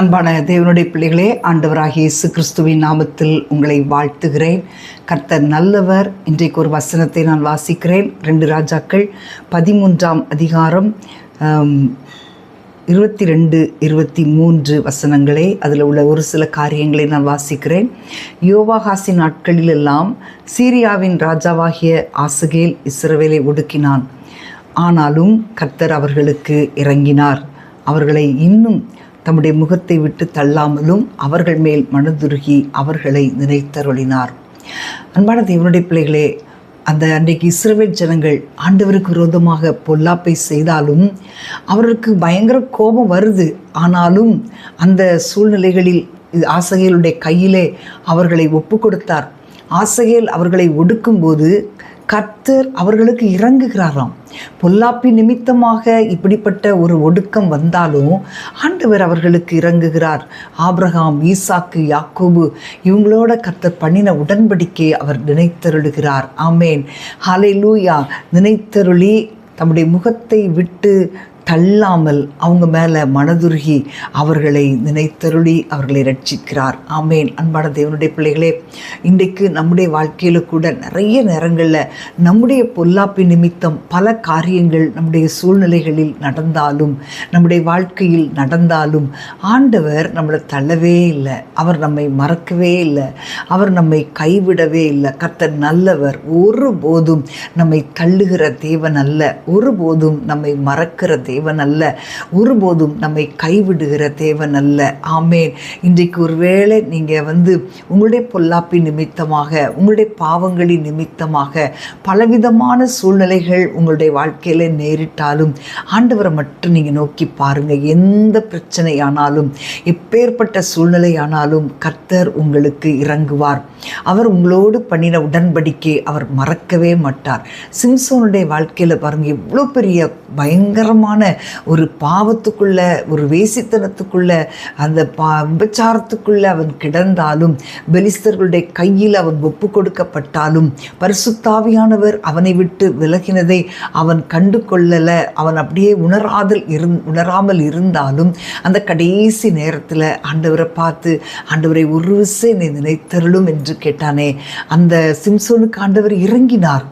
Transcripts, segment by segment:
அன்பான தேவனுடைய பிள்ளைகளே ஆண்டவராகிய இயேசு கிறிஸ்துவின் நாமத்தில் உங்களை வாழ்த்துகிறேன். கர்த்தர் நல்லவர் இன்றைக்கு ஒரு வசனத்தை நான் வாசிக்கிறேன். ரெண்டு ராஜாக்கள் பதிமூன்றாம் அதிகாரம் இருபத்தி ரெண்டு இருபத்தி மூன்று வசனங்களே அதில் உள்ள ஒரு சில காரியங்களை நான் வாசிக்கிறேன். யோவாகாசி நாட்களிலெல்லாம் சீரியாவின் ராஜாவாகிய ஆசுகேல் இஸ்ரவேலை ஒடுக்கினான். ஆனாலும் கர்த்தர் அவர்களுக்கு இறங்கினார். அவர்களை இன்னும் தம்முடைய முகத்தை விட்டு தள்ளாமலும் அவர்கள் மேல் மனதுருகி அவர்களை நினைத்தருளினார். அன்பான தேவனுடைய பிள்ளைகளே அந்த அன்றைக்கு இஸ்ரவேல் ஜனங்கள் ஆண்டவருக்கு விரோதமாக பொல்லாப்பை செய்தாலும் அவர்களுக்கு பயங்கர கோபம் வருது. ஆனாலும் அந்த சூழ்நிலைகளில் இது ஆசகையலுடைய கையிலே அவர்களை ஒப்பு கொடுத்தார் ஆசகையல் அவர்களை ஒடுக்கும்போது கர்த்தர் அவர்களுக்கு இறங்குகிறாராம். பொல்லாப்பி நிமித்தமாக இப்படிப்பட்ட ஒரு ஒடுக்கம் வந்தாலும் ஆண்டவர் அவர்களுக்கு இறங்குகிறார். ஆப்ரஹாம் ஈசாக்கு யாக்கோபு இவங்களோட கர்த்தர் பண்ணின உடன்படிக்கை அவர் நினைத்தருளுகிறார். ஆமேன். ஹலை லூயா நினைத்தருளி தம்முடைய முகத்தை விட்டு தள்ளாமல் அவங்க மேலே மனதுருகி அவர்களை நினைத்தருளி அவர்களை ரட்சிக்கிறார். ஆமேன். அன்பான தேவனுடைய பிள்ளைகளே இன்றைக்கு நம்முடைய வாழ்க்கையில் கூட நிறைய நேரங்களில் நம்முடைய பொல்லாப்பி நிமித்தம் பல காரியங்கள் நம்முடைய சூழ்நிலைகளில் நடந்தாலும் நம்முடைய வாழ்க்கையில் நடந்தாலும் ஆண்டவர் நம்மளை தள்ளவே இல்லை. அவர் நம்மை மறக்கவே இல்லை. அவர் நம்மை கைவிடவே இல்லை. கர்த்தர் நல்லவர். ஒருபோதும் நம்மை தள்ளுகிற தேவன் அல்ல. ஒருபோதும் நம்மை மறக்கிற தேவன் அல்ல ஒருபோதும் நம்மை கைவிடுகிற தேவன் அல்ல ஆமேன். இன்றைக்கு ஒருவேளை நீங்கள் வந்து உங்களுடைய பொல்லாப்பி நிமித்தமாக உங்களுடைய பாவங்களின் நிமித்தமாக பலவிதமான சூழ்நிலைகள் உங்களுடைய வாழ்க்கையில் நேரிட்டாலும் ஆண்டவரை மட்டும் நீங்கள் நோக்கி பாருங்கள் எந்த பிரச்சனையானாலும் எப்பேற்பட்ட சூழ்நிலையானாலும் கர்த்தர் உங்களுக்கு இறங்குவார். அவர் உங்களோடு பண்ணின உடன்படிக்கை அவர் மறக்கவே மாட்டார். சிம்சோனுடைய வாழ்க்கையில் பாருங்கள் எவ்வளோ பெரிய பயங்கரமான ஒரு பாவத்துக்குள்ள ஒரு வேசித்தனத்துக்குள்ள அந்த பா விபச்சாரத்துக்குள்ள அவன் கிடந்தாலும் பெலிஸ்தர்களுடைய கையில் அவன் ஒப்பு கொடுக்கப்பட்டாலும் பரிசுத்தாவியானவர் அவனை விட்டு விலகினதை அவன் கண்டு கொள்ளலை. அவன் அப்படியே உணராதல் இருந் உணராமல் இருந்தாலும் அந்த கடைசி நேரத்தில் ஆண்டவரை பார்த்து ஆண்டவரை ஒரு விசை நீ நினைத்தருளும் என்று கேட்டானே. அந்த சிம்சோனுக்கு ஆண்டவர் இறங்கினார்.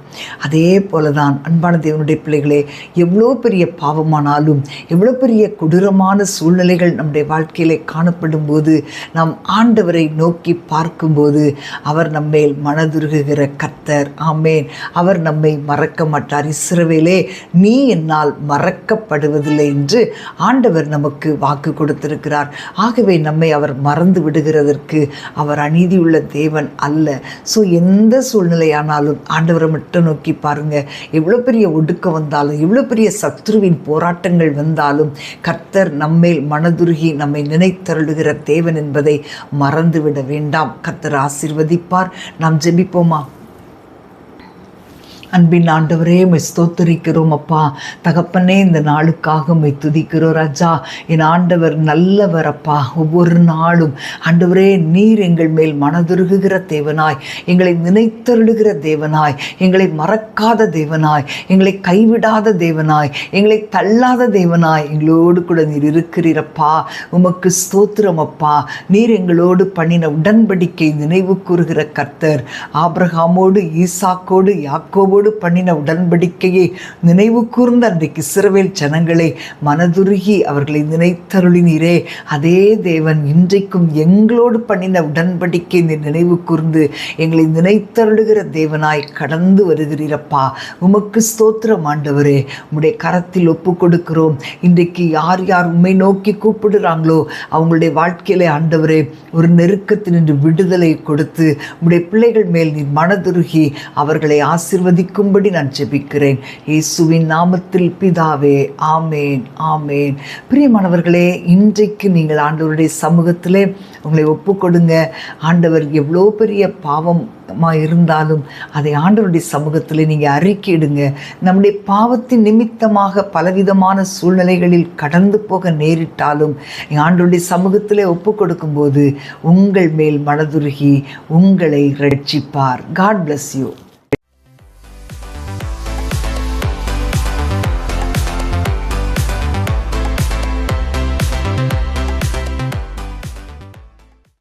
அதே போல தான் அன்பான தேவனுடைய பிள்ளைகளே எவ்வளோ பெரிய பாவமானாலும் எவ்வளோ பெரிய கொடூரமான சூழ்நிலைகள் நம்முடைய வாழ்க்கையிலே காணப்படும் போது நாம் ஆண்டவரை நோக்கி பார்க்கும்போது அவர் நம்மேல் மனதுருகுகிற கத்தர் ஆமேன். அவர் நம்மை மறக்க மாட்டார். இஸ்ரவேலே நீ என்னால் மறக்கப்படுவதில்லை என்று ஆண்டவர் நமக்கு வாக்கு கொடுத்திருக்கிறார். ஆகவே நம்மை அவர் மறந்து விடுகிறதற்கு அவர் அநீதியுள்ள தேவன் அல்ல. ஸோ எந்த சூழ்நிலையானாலும் ஆண்டவரை மட்டும் நோக்கி பாருங்க. எவ்வளோ பெரிய ஒடுக்கம் வந்தாலும் எவ்வளோ பெரிய சத்ருவின் போராட்டங்கள் வந்தாலும் கர்த்தர் நம்மேல் மனதுருகி நம்மை நினைத்தருளுகிற தேவன் என்பதை மறந்துவிட வேண்டாம். கர்த்தர் ஆசிர்வதிப்பார். நாம் ஜெபிப்போமா? அன்பின் ஆண்டவரே மை ஸ்தோத்தரிக்கிறோம் அப்பா. தகப்பனே இந்த நாளுக்காக உம்மை துதிக்கிறோம் ராஜா. என் ஆண்டவர் நல்லவர் அப்பா. ஒவ்வொரு நாளும் ஆண்டவரே நீர் எங்கள் மேல் மனதுருகுகிற தேவனாய் எங்களை நினைத்தருளுகிற தேவனாய் எங்களை மறக்காத தேவனாய் எங்களை கைவிடாத தேவனாய் எங்களை தள்ளாத தேவனாய் எங்களோடு கூட நீர் இருக்கிறீரப்பா உமக்கு ஸ்தோத்திரம் அப்பா. நீர் எங்களோடு பண்ணின உடன்படிக்கை நினைவு கூறுகிற கர்த்தர். ஆபிரகாமோடு ஈசாக்கோடு யாக்கோவோடு பண்ணின உடன்படிக்கையை நினைவு கூர்ந்த அன்றைக்கு இஸ்ரவேல் ஜனங்களை மனதுருகி அவர்களை நினைத்தருளினீரே. அதே தேவன் இன்றைக்கும் எங்களோடு பண்ணின உடன்படிக்கை நினைவு கூர்ந்து எங்களை நினைத்தருளுகிற தேவனாய் கடந்து வருகிறீரப்பா. உமக்கு ஸ்தோத்திரம் ஆண்டவரே. உம்முடைய கரத்தில் ஒப்பு கொடுக்கிறோம் இன்றைக்கு யார் யார் உம்மை நோக்கி கூப்பிடுறாங்களோ அவங்களுடைய வாழ்க்கையில ஆண்டவரே ஒரு நெருக்கத்தினின்று விடுதலை கொடுத்து உம்முடைய பிள்ளைகள் மேல் நீ மனதுருகி அவர்களை ஆசிர்வதிக்கும்படி நான் ஜெபிக்கிறேன். இயேசுவின் நாமத்தில் பிதாவே ஆமேன் ஆமேன். பிரியமானவர்களே இன்றைக்கு நீங்கள் ஆண்டவருடைய சமூகத்திலே உங்களை ஒப்புக்கொடுங்க. ஆண்டவர் எவ்வளோ பெரிய பாவம் இருந்தாலும் அதை ஆண்டவருடைய சமூகத்தில் நீங்கள் அறிக்கையிடுங்க. நம்முடைய பாவத்தின் நிமித்தமாக பலவிதமான சூழ்நிலைகளில் கடந்து போக நேரிட்டாலும் ஆண்டவருடைய சமூகத்தில் ஒப்பு கொடுக்கும்போது உங்கள் மேல் மனதுருகி உங்களை ரட்சிப்பார். God bless you